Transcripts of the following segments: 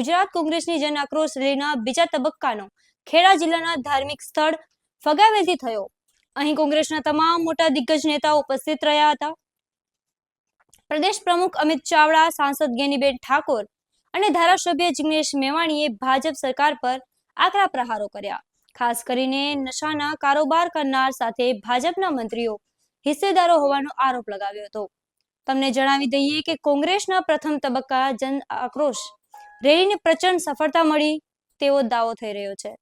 ગુજરાત કોંગ્રેસની જન આક્રોશ રેલીના બીજા તબક્કાનો ખેડા જિલ્લાના ધાર્મિક સ્થળ ફગાવેલથી થયો. અહીં કોંગ્રેસના તમામ મોટા દિગ્ગજ નેતાઓ ઉપસ્થિત રહ્યા હતા. પ્રદેશ પ્રમુખ અમિત ચાવડા, સાંસદ ગેનીબેન ઠાકોર અને ધારાસભ્ય જિગ્નેશ મેવાણીએ ભાજપ સરકાર પર આકરા પ્રહારો કર્યા. ખાસ કરીને નશાના કારોબાર કરનાર સાથે ભાજપના મંત્રીઓ હિસ્સેદારો હોવાનો આરોપ લગાવ્યો હતો. તમને જણાવી દઈએ કે કોંગ્રેસના પ્રથમ તબક્કા જન આક્રોશ રેલીને પ્રચંડ સફળતા મળી તેવો દાવો થઈ રહ્યો છે.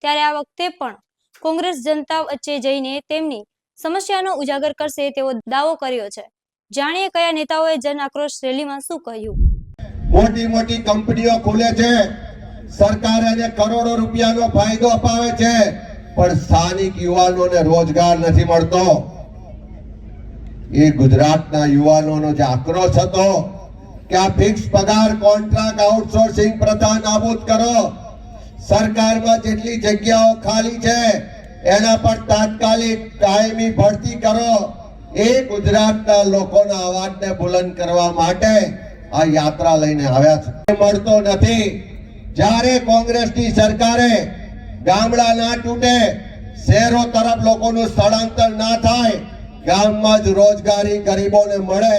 ત્યારે આ વખતે પણ કોંગ્રેસ જનતા વચ્ચે જઈને તેમની સમસ્યાનો ઉજાગર કરશે તેવો દાવો કર્યો છે. જાણીએ કયા નેતાઓએ જન આક્રોશ રેલીમાં શું કહ્યું? મોટી મોટી કંપનીઓ ખુલે છે. સરકાર એને કરોડો રૂપિયાનો ફાયદો અપાવે છે. પણ સ્થાનિક યુવાનોને રોજગાર નથી મળતો. એ ગુજરાતના યુવાનોનો જે આક્રોશ હતો કે આ ફિક્સ પગાર કોન્ટ્રાક્ટ આઉટસોર્સિંગ પ્રથા નાબૂદ કરો. સરકારમાં જેટલી જગ્યાઓ ખાલી છે, એના પર તાત્કાલિક કાયમી ભરતી કરો. એ ગુજરાતના લોકોના અવાજને બુલંદ કરવા માટે આ યાત્રા લઈને આવ્યા છે. મળતો નથી. જ્યારે કોંગ્રેસની સરકારે ગામડા ના તૂટે, શહેરો તરફ લોકોનું સ્થળાંતર ના થાય, ગામમાં જ રોજગારી ગરીબોને મળે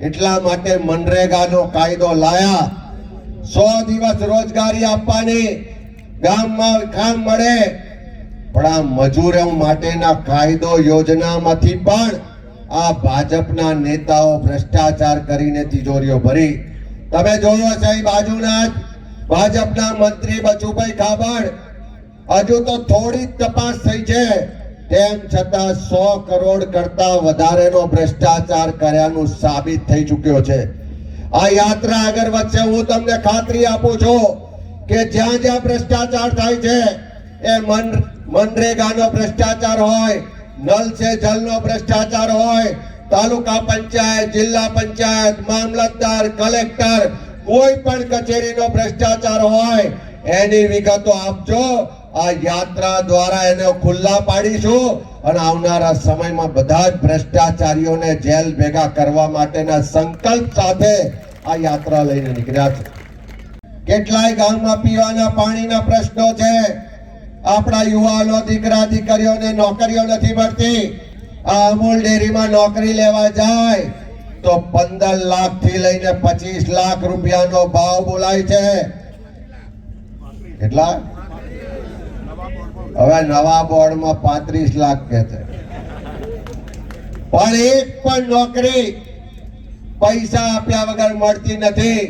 એટલા માટે મનરેગાનો કાયદો લાયા. સો દિવસ રોજગારી આપવાની ગામમાં કામ મળે. પણ આ મજૂરો માટેના કાયદો યોજનામાંથી પણ આ ભાજપના નેતાઓ ભ્રષ્ટાચાર કરીને તિજોરીઓ ભરી. તમે જોયો છે બાજુના જ ભાજપના મંત્રી બચુભાઈ ખાબડ. હજુ તો થોડી તપાસ થઈ છે. તેમ છતાં સો કરોડ કરતા વધારેનો ભ્રષ્ટાચાર કર્યાનું સાબિત થઈ ચૂક્યો છે. આ યાત્રા આગળ વધશે હું તમને ખાતરી આપું છું કે જ્યાં જ્યાં ભ્રષ્ટાચાર થાય છે, એ મન, મનરેગાનો ભ્રષ્ટાચાર હોય, નલ સે જલનો ભ્રષ્ટાચાર હોય, તાલુકા પંચાયત, જિલ્લા પંચાયત, મામલતદાર, કલેક્ટર, કોઈ પણ કચેરીનો ભ્રષ્ટાચાર હોય, એની વિગતો આપજો. આ યાત્રા દ્વારા એને ખુલ્લા પાડીશું અને આવનારા સમયમાં બધા જ ભ્રષ્ટાચારીઓને જેલ ભેગા કરવા માટેના સંકલ્પ સાથે આ યાત્રા લઈને નીકળ્યા છે. કેટલાય ગામમાં પીવાના પાણીના પ્રશ્નો છે. આપણા યુવાનો, દીકરા, દીકરીઓને નોકરીઓ નથી મળતી. આ અમૂલ ડેરીમાં નોકરી લેવા જાય તો પંદર લાખથી લઈને પચીસ લાખ રૂપિયાનો ભાવ બોલાય છે. કેટલા? હવે નવા બોર્ડમાં પાંત્રીસ લાખ કે છે. પણ એક પણ નોકરી પૈસા આપ્યા વગર મળતી નથી.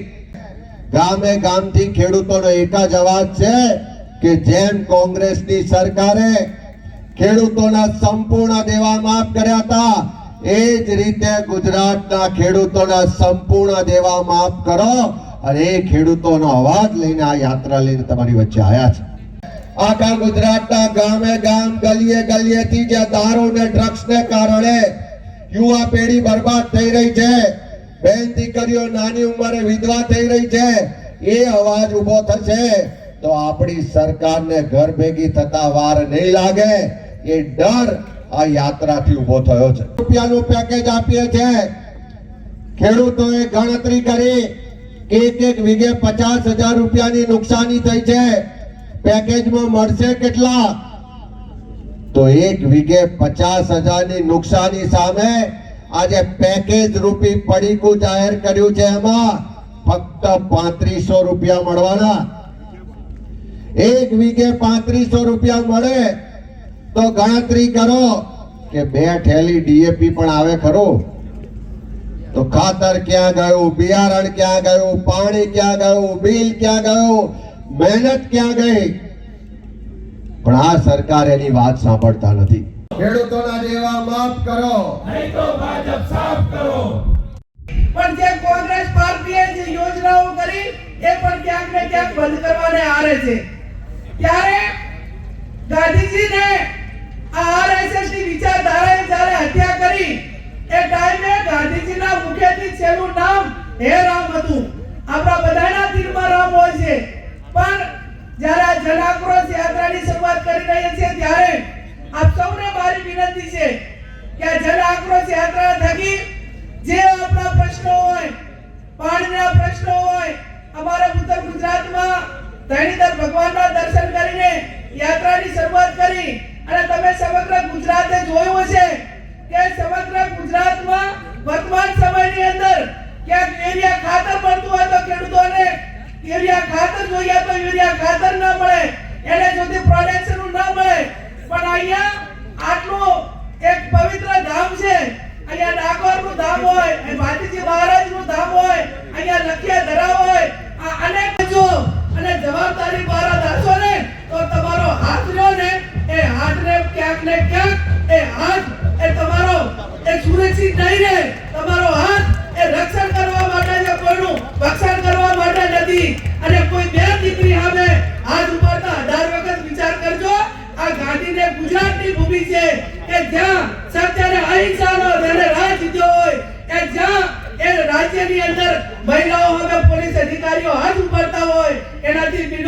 ગામે ગામથી ખેડૂતોનો એક જ અવાજ છે કે જેમ કોંગ્રેસની સરકારે ખેડૂતોના સંપૂર્ણ દેવા માફ કર્યા હતા, એ જ રીતે ગુજરાતના ખેડૂતોના સંપૂર્ણ દેવા માફ કરો અને એ ખેડૂતોનો અવાજ લઈને આ યાત્રા લઈને તમારી વચ્ચે આવ્યા છે. આખા ગુજરાતના ગામે ગામ ગલીએ ગલીએથી જે દારૂ ને ડ્રગ્સ ને કારણે યુવા પેઢી બરબાદ થઈ રહી છે. બેન દીકરીઓ નાની ઉંમરે વિધવા થઈ રહી છે. એ અવાજ ઊભો થશે તો આપણી સરકારને ઘર ભેગી થતા વાર નહીં લાગે. એ ડર આ યાત્રાથી ઊભો થયો છે. રૂપિયાનું પેકેજ આપીએ છે. ખેડૂતોએ ગણતરી કરી. એક એક વીઘે પચાસ હજાર રૂપિયાની નુકસાની થઈ છે. પેકેજમાં મળશે કેટલા? તો એક વીઘે પચાસ હજારની નુકસાની સામે આજે પેકેજ રૂપી પડીકું જાહેર કર્યું છે એમાં ફક્ત પાંત્રીસો રૂપિયા મળવાના. એક વીઘે પાંત્રીસો રૂપિયા મળે તો ગણતરી કરો કે બે ઠેલી ડીએપી પણ આવે ખરું. તો ખાતર ક્યાં ગયું, બિયારણ ક્યાં ગયું, પાણી ક્યાં ગયું, બિલ ક્યાં ગયું મહેનત ક્યાં ગઈ? પણ આ સરકાર એની વાત સાંભળતા નથી. ખેડૂતોના દેવા માફ કરો. પણ જે કોંગ્રેસ પાર્ટીએ જે યોજનાઓ કરી એ પણ ક્યાંક ને ક્યાંક બંધ કરવાને આરે છે. ત્યારે ગાંધીજીને આ આરએસએસની વિચારધારાએ જ્યારે હત્યા કરી એ ટાઈમે ગાંધીજીના મુખેથી છેલ્લું નામ હે રામ હતું. આપણા બધાના દિલમાં રામ હોય છે. પણ જ્યારે આ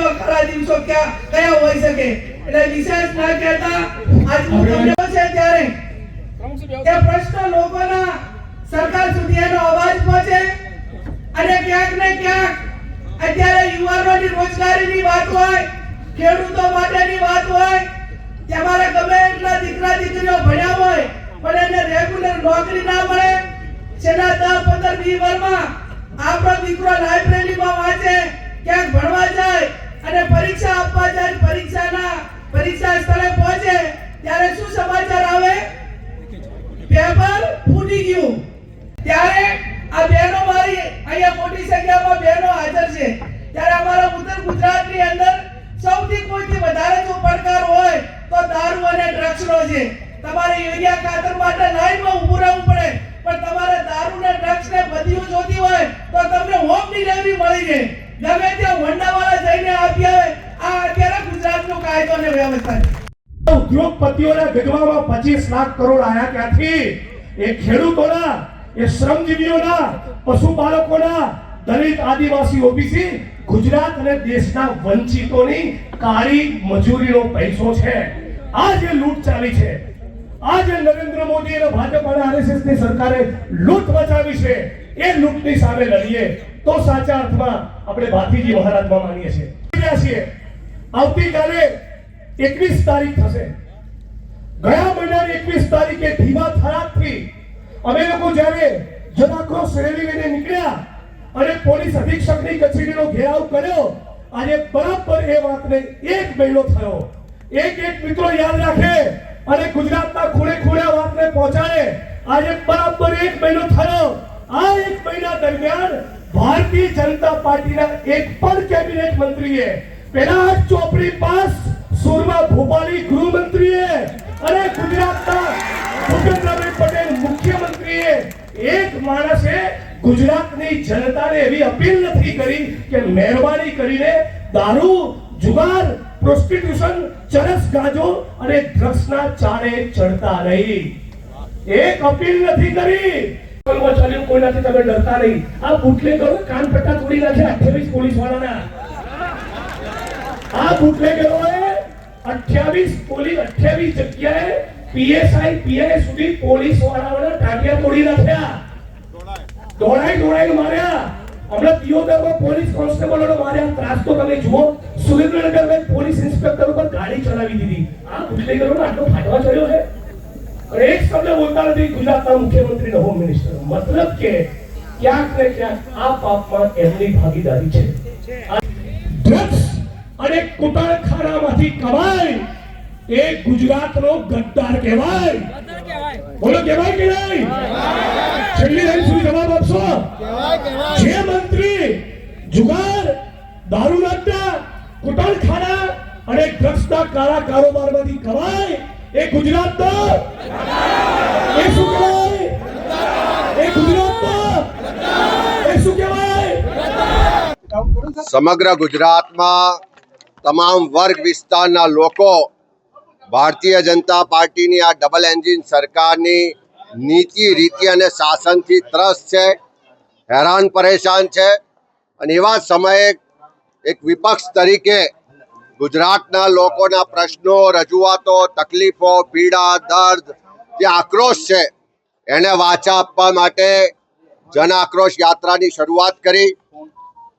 બીજો ખરા દિવસો ક્યાં કયા હોઈ શકે? એટલે વિશેષ ના કહેતા આજ હું તમને છે ત્યારે એ પ્રશ્ન લોકોના સરકાર સુધી એનો અવાજ પહોંચે અને ક્યાંક ને ક્યાંક અત્યારે યુવાનોની રોજગારીની વાત હોય ખેડૂતો માટેની વાત હોય તમારે ગમે એટલા દીકરા દીકરીઓ ભણ્યા હોય પણ એને રેગ્યુલર નોકરી ના મળે છેલ્લા દસ પંદર વીસ વર્ષમાં આપણો દીકરો લાઇબ્રેરીમાં વાંચે ક્યાંક ભણવા જાય અને પરીક્ષા આપવા જાય પરીક્ષાના પરીક્ષા સ્થળે પહોંચે, ત્યારે શું સમાચાર આવે? પેપર ફૂટી ગયું. ત્યારે આ બહેનો મારી અહીંયા મોટી સંખ્યામાં બહેનો હાજર છે. ત્યારે અમારા ઉત્તર ગુજરાતની અંદર સૌથી કોઈથી વધારે જો પડકાર હોય, તો દારૂ અને ડ્રગ્સનો છે. તમારે યુરિયા ખાતર માટે લાઈનમાં ઊભું રહેવું પડે. પણ તમારે દારૂ ને ડ્રગ્સ ને બધી જોતી હોય, તો તમને હોમ ડિલિવરી મળી જાય અને વ્યવસ્થા ઉદ્યોગપતિઓના ગજવામાં પચીસ લાખ કરોડ આયા ક્યાંથી? એ ખેડૂતોના, એ શ્રમજીવીઓના, પશુપાલકોના, દલિત આદિવાસી ઓબીસી, ગુજરાત અને દેશના વંચિતોની કાળી મજૂરીનો પૈસો છે. આ જે લૂંટ ચાલી છે, આ જે નરેન્દ્ર મોદી અને ભાજપ અને આરએસએસની સરકારે લૂંટ મચાવી છે, એ લૂંટની સામે લડીએ તો સાચા અર્થમાં આપણે ભાતીજી મહારાજમાં માનીએ છીએ. આવતીકાલે એકવીસ તારીખ થશે. ગયા મહિનાની એકવીસ તારીખે ધીમા થરાદથી અમે લોકો જ્યારે જનાક્રોશ રેલી લઈને નીકળ્યા અને પોલીસ અધિક્ષકની કચેરીનો ઘેરાવ કર્યો, આજે બરાબર એ વાતને એક મહિનો થયો. એક એક મિત્રો યાદ રાખે અને ગુજરાતના ખૂણે ખૂણે વાતને પહોંચાડે. આજે બરાબર એક મહિનો થયો. આ એક મહિના દરમિયાન ભારતીય જનતા પાર્ટીના એક પણ કેબિનેટ મંત્રીએ પેલા ચોપડી પાસ સુરમા ભોપાલી ગૃહમંત્રીએ અને ગુજરાતના ભૂપેન્દ્રભાઈ પટેલ મુખ્યમંત્રીએ એક માણસે ગુજરાતની જનતાને એવી અપીલ નથી કરી કે મહેરબાની કરીને દારૂ, જુગાર, પ્રોસ્ટિટ્યુશન, ચરસ ગાજો અને ડ્રગ્સના ચાળે ચડતા નહીં. એક અપીલ નથી કરી. કર્મચારીઓ કોઈનાથી તમે ડરતા નહીં. આ બુટલેગરો કાન પટ્ટા તોડી નાખ્યા અઠ્યાવીસ પોલીસ વાળાના આ બુટલેગરોએ 28 પોલીસ 28 જગ્યાએ પીએસઆઈ પીઆઈ સુધી પોલીસ વાળાઓના ટાંટિયા તોડી નાખ્યા. દોડાઈ દોડાઈ માર્યા. હમણાં દિયોદરમાં પોલીસ કોન્સ્ટેબલોને માર્યા. ત્રાસ તો તમે જુઓ. સુરેન્દ્રનગરમાં એક પોલીસ ઇન્સ્પેક્ટર ઉપર ગાડી ચલાવી દીધી. આ બુટલેગરોનો આટલો ફાટવા ચડ્યો છે? અને એક શબ્દ બોલતા નથી ગુજરાતના મુખ્યમંત્રી અને હોમ મિનિસ્ટર. મતલબ કે ક્યાંક ને ક્યાંક આ પાપમાં એમની ભાગીદારી છે. અને કુટણખાનામાંથી કમાય. એ ગુજરાતનો ગદ્દાર કહેવાય. બોલો કહેવાય કે નહીં? છેલ્લી લાઈન સુધી જવાબ આપશો? જે મંત્રી જુગાર દારૂ અડ્ડા કુટણખાના અને ડ્રગ્સના કાળા કારોબારમાંથી કમાય એ ગુજરાતનો એ શું કહેવાય? એ ગુજરાતનો એ શું કહેવાય? સમગ્ર ગુજરાતમાં તમામ વર્ગ વિસ્તારના લોકો ભારતીય જનતા પાર્ટીની આ ડબલ એન્જિન સરકારની નીતિ, રીતિ અને શાસનથી ત્રસ્ત છે, હેરાન, પરેશાન છે અને એવા સમયે એક વિપક્ષ તરીકે ગુજરાતના લોકોના પ્રશ્નો, રજૂઆતો, તકલીફો, પીડા, દર્દ જે આક્રોશ છે, એને વાચા આપવા માટે જન આક્રોશ યાત્રાની શરૂઆત કરી.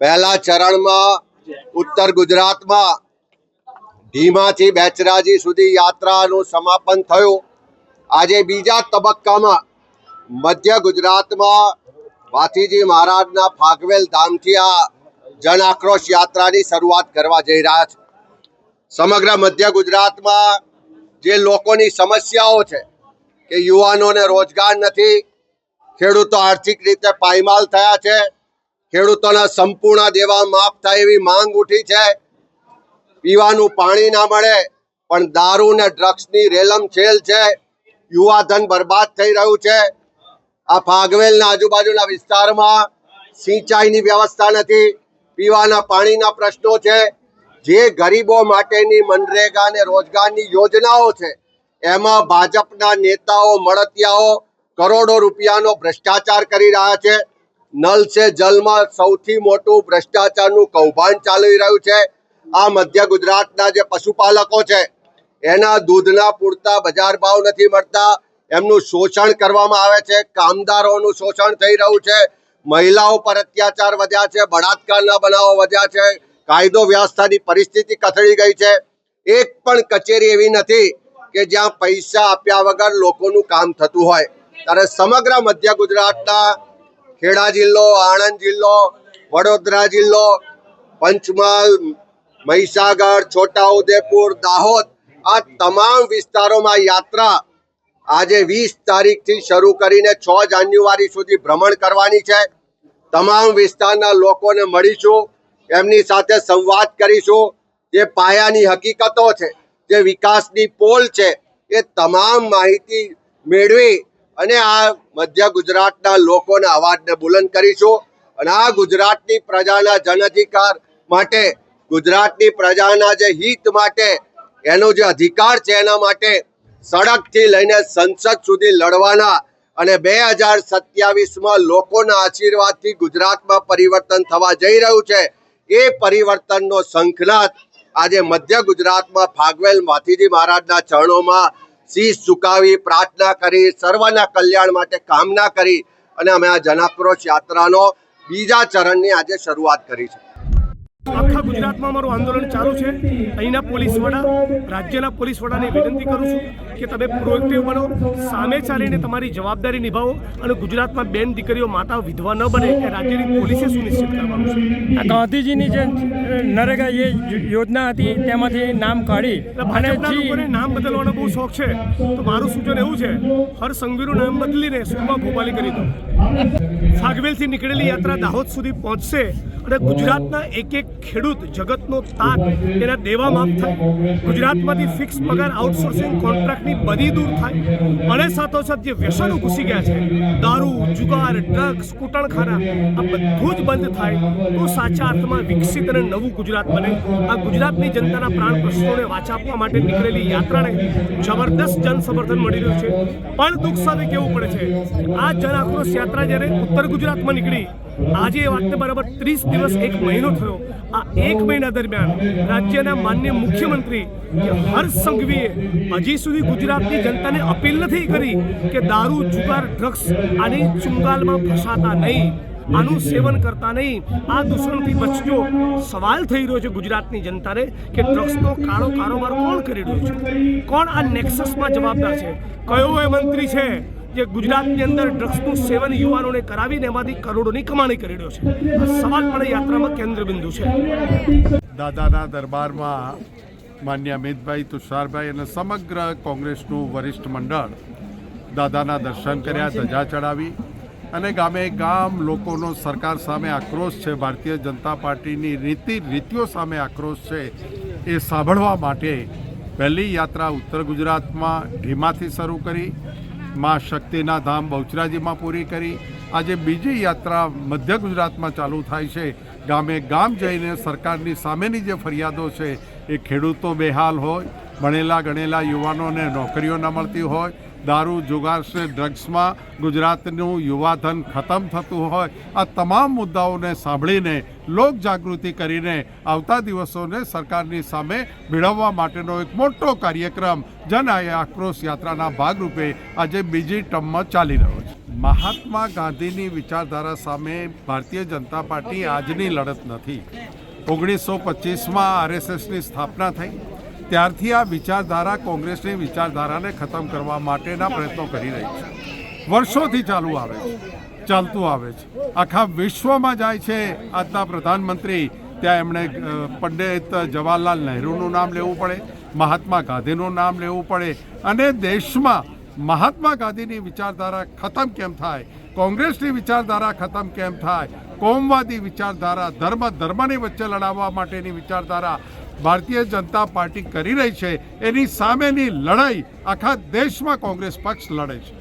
પહેલા ચરણમાં ઉત્તર ગુજરાતમાં ધીમાથી બેચરાજી સુધી યાત્રાનું સમાપન થયું. આજે બીજા તબક્કામાં મધ્ય ગુજરાતમાં વાથીજી મહારાજના ફાગવેલ ધામથી આ જન આક્રોશ યાત્રાની શરૂઆત કરવા જઈ રહ્યા છે. સમગ્ર મધ્ય ગુજરાતમાં જે લોકોની સમસ્યાઓ છે કે યુવાનોને રોજગાર નથી, ખેડૂતો આર્થિક રીતે પાયમાલ થયા છે ખેડૂતોના સંપૂર્ણ દેવા માફ થાય એવી માંગ ઉઠી છે. પીવાનું પાણી ના મળે, પણ દારૂ ને ડ્રગ્સની રેલમ છેલ છે. યુવાધન બરબાદ થઈ રહ્યું છે. આ ફાગવેલના આજુબાજુના વિસ્તારમાં સિંચાઈની વ્યવસ્થા નથી. પીવાના પાણીના પ્રશ્નો છે. જે ગરીબો માટેની મનરેગા અને રોજગારની યોજનાઓ છે. એમાં ભાજપના નેતાઓ, મળતિયાઓ કરોડો રૂપિયાનો ભ્રષ્ટાચાર કરી રહ્યા છે. નલ સે જલમાં સૌથી મોટું ભ્રષ્ટાચારનું કૌભાંડ ચાલી રહ્યું છે. આ મધ્ય ગુજરાતના જે પશુપાલકો છે, એના દૂધના પૂરતા બજાર ભાવ નથી મળતા. એમનું શોષણ કરવામાં આવે છે, કામદારોનું શોષણ થઈ રહ્યું છે. મહિલાઓ પર અત્યાચાર વધ્યા છે, બળાત્કારના બનાવો વધ્યા છે. કાયદો વ્યવસ્થાની પરિસ્થિતિ કથળી ગઈ છે. એક પણ કચેરી એવી નથી કે જ્યાં પૈસા આપ્યા વગર લોકોનું કામ થતું હોય. ત્યારે સમગ્ર મધ્ય ગુજરાતના ખેડા જિલ્લો, આણંદ જિલ્લો, વડોદરા જિલ્લો, પંચમહાલ, મહીસાગર, છોટાઉદેપુર, દાહોદ આ તમામ વિસ્તારોમાં યાત્રા આજે વીસ તારીખથી શરૂ કરીને છ જાન્યુઆરી સુધી ભ્રમણ કરવાની છે. તમામ વિસ્તારના લોકોને મળીશું, એમની સાથે સંવાદ કરીશું. જે પાયાની હકીકતો છે, જે વિકાસની પોલ છે, એ તમામ માહિતી મેળવી અને આ મધ્ય ગુજરાતના લોકોના અવાજને બુલંદ કરીશું. અને આ ગુજરાતની પ્રજાના જન અધિકાર માટે, ગુજરાતની પ્રજાના જે હિત માટે, એનો જે અધિકાર છે એના માટે સડકથી લઈને સંસદ સુધી લડવાના અને બે હજાર સત્યાવીસમાં લોકોના આશીર્વાદથી ગુજરાતમાં પરિવર્તન થવા જઈ રહ્યું છે. એ પરિવર્તનનો શંખનાદ આજે મધ્ય ગુજરાતમાં ફાગવેલ માથીજી મહારાજના ચરણોમાં શીશ ઝુકાવી પ્રાર્થના કરી, સર્વના કલ્યાણ માટે કામના કરી અને અમે આ જનાક્રોશ યાત્રાનો બીજા ચરણની આજે શરૂઆત કરી છે. આખા ગુજરાતમાં અમારું આંદોલન ચાલુ છે. અહીંના પોલીસ વડા રાજ્યના પોલીસ વડાને વિનંતી કરું છું કે તમે પ્રોએક્ટિવ બનો સામે ચાલીને તમારી જવાબદારી નિભાવો અને ગુજરાતમાં બેન દીકરીઓ માતા વિધવા ન બને એ રાજ્યની પોલીસે સુનિશ્ચિત કરવાનું છે. આ ગાંધીજીની જે નરેગા એ યોજના હતી તેમાંથી નામ કાઢી અને લોકોને નામ બદલવાનો બહુ શોખ છે. તો મારું સૂચન એવું છે હર સંઘવીનું નામ બદલીને સુરમા ભોપાલી કરી દો. ફાગવેલથી નીકળેલી યાત્રા દાહોદ સુધી પહોંચશે અને ગુજરાતના એક એક ખેડૂત જગતનો તાત એના દેવા માફ થાય. ગુજરાતમાંથી ફિક્સ પગાર આઉટસોર્સિંગ કોન્ટ્રાક્ટની બધી દૂર થાય. અને સાથોસાથ જે વ્યસનો ઘૂસી ગયા છે, દારૂ, જુગાર ડ્રગ્સ કૂટણખાના, આ બધું જ બંધ થાય તો સાચા અર્થમાં વિકસિત અને નવું ગુજરાત બને. આ ગુજરાતની જનતાના પ્રાણ પ્રશ્નોને વાચા આપવા માટે નીકળેલી યાત્રાને જબરદસ્ત જન સમર્થન મળી રહ્યું છે. પણ દુઃખ સાથે કેવું પડે છે? આ જન આક્રોશ યાત્રા જ્યારે ઉત્તર ગુજરાતમાં નીકળી. આજે એ વાતને બરાબર ત્રીસ દિવસ એક મહિનો થયો. આ એક મહિના દરમિયાન રાજ્યના માન્ય મુખ્યમંત્રી હર્ષ સંઘવીએ હજી સુધી ગુજરાતની જનતાને અપીલ નથી કરી કે દારૂ, જુગાર, ડ્રગ્સ આની ચુંગાલમાં ફસાતા નહીં. આનું સેવન કરતા નહીં. આ દૂષણથી બચજો. સવાલ થઈ રહ્યો છે ગુજરાતની જનતાને કે ડ્રગ્સનો કાળો કારોબાર કોણ કરી રહ્યો છે? કોણ આ નેક્સસમાં જવાબદાર છે? કયો એ મંત્રી છે? જે ગુજરાતની અંદર ડ્રગ્સનું સેવન યુવાનોને કરાવીને એમાંથી કરોડોની કમાણી કરી રહ્યો છે. આ સવાલ પણ યાત્રામાં કેન્દ્ર બિંદુ છે. દાદાના દરબારમાં માન્ય અમિતભાઈ, તુષારભાઈ અને સમગ્ર કોંગ્રેસનું વરિષ્ઠ મંડળ દાદાના દર્શન કર્યા, ધજા ચડાવી અને ગામે ગામ લોકોનો સરકાર સામે આક્રોશ છે, ભારતીય જનતા પાર્ટીની રીતિ રીતિઓ સામે આક્રોશ છે એ સાંભળવા માટે પહેલી યાત્રા ઉત્તર ગુજરાતમાં ઢીમાથી શરૂ કરી માં શક્તિના ધામ બહુચરાજીમાં પૂરી કરી. આજે બીજી યાત્રા મધ્ય ગુજરાતમાં ચાલુ થાય છે. ગામે ગામ જઈને સરકારની સામેની જે ફરિયાદો છે, એ ખેડૂતો બેહાલ હોય, ભણેલા ગણેલા યુવાનોને નોકરીઓ ન મળતી હોય દારૂ જુગારશે ડ્રગ્સમાં ગુજરાતનું યુવાધન ખતમ થતું હોય, આ તમામ મુદ્દાઓને સાંભળીને, લોક જાગૃતિ કરીને આવતા દિવસોને સરકારની સામે ભીડવવા માટેનો એક મોટો કાર્યક્રમ જન આક્રોશ યાત્રાના ભાગરૂપે આજે બીજી ટર્મમાં ચાલી રહ્યો છે. મહાત્મા ગાંધીની વિચારધારા સામે ભારતીય જનતા પાર્ટી આજની લડત નથી. ઓગણીસો પચીસમાં આરએસએસની સ્થાપના થઈ. ત્યારથી આ વિચારધારા કોંગ્રેસની વિચારધારાને ખતમ કરવા માટેના પ્રયત્નો કરી રહી છે. વર્ષોથી ચાલુ આવે છે, ચાલતું આવે છે. આખા વિશ્વમાં જાય છે આજના પ્રધાનમંત્રી. ત્યાં એમણે પંડિત જવાહરલાલ નહેરુનું નામ લેવું પડે, મહાત્મા ગાંધીનું નામ લેવું પડે અને દેશમાં મહાત્મા ગાંધીની વિચારધારા ખતમ કેમ થાય, કોંગ્રેસની વિચારધારા ખતમ કેમ થાય, કોમવાદી વિચારધારા ધર્મ ધર્મની વચ્ચે લડાવવા માટેની વિચારધારા ભારતીય જનતા પાર્ટી કરી રહી છે. એની સામેની લડાઈ આખા દેશમાં કોંગ્રેસ પક્ષ લડે છે.